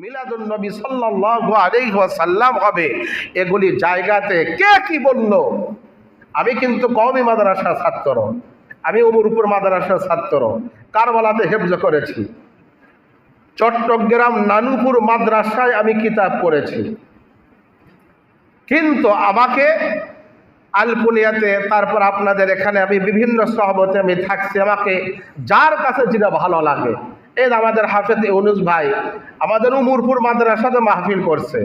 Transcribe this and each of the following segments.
মিলাদুন নবী সাল্লাল্লাহু আলাইহি ওয়াসাল্লাম হবে। এগুলি জায়গাতে কে কি বলল? আমি কিন্তু কওমি মাদ্রাসার ছাত্র। আমি উমরপুর মাদ্রাসার ছাত্র। কারবালাতে হেফজ করেছি। চট্টগ্রাম নানুপুর মাদ্রাসায় আমি কিতাব পড়েছি। কিন্তু আমাকে আলপুনিয়াতে, তারপর আপনাদের এখানে আমি বিভিন্ন সহবতে আমি থাকছি। আমাকে যার কাছে যেটা ভালো লাগে এই আমাদের হাফেজ ইউনুস ভাই আমাদের উমরপুর মাদ্রাসাতে মাহফিল করছে।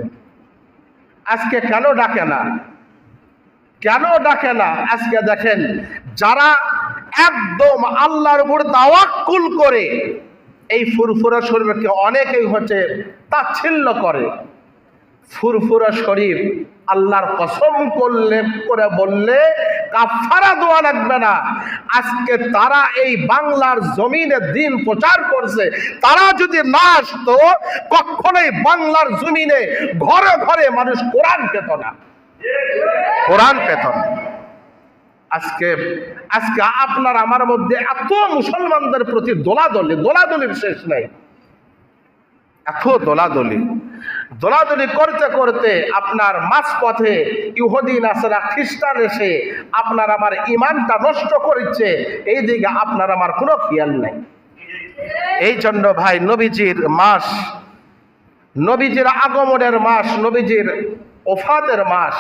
আজকে কেন ডাকে না? কেন ডাকে না? আজকে দেখেন, যারা একদম আল্লাহর উপর তাওয়াক্কুল করে, এই ফুরফুরা শরীরকে অনেকেই হচ্ছে তাচ্ছিল্য করে। ফুরফুরা শরীর আল্লাহর কসম করলে, করে বললে কাফারা দোয়া লাগবে না। আজকে তারা এই বাংলার জমিনে দিন প্রচার করছে। তারা যদি না আসতো, কখনোই বাংলার জমিনে ঘরে ঘরে মানুষ কোরআন পেত না। কোরআন পেত না। আজকে আজকে আপনার আমার মধ্যে এত মুসলমানদের প্রতি দোলাদলি, দোলাদলির শেষ নাই। এত দোলাদলি। দোলাদলি করতে করতে আপনার মাঝপথে ইহুদিন, নাসরা, খ্রিস্টান এসে আপনার আমার ইমানটা নষ্ট করেছে, এই দিকে আপনার আমার কোনো খেয়াল নাই। এই জন্য ভাই, নবীজির মাস, নবীজির আগমনের মাস, নবীজির ওফাতের মাস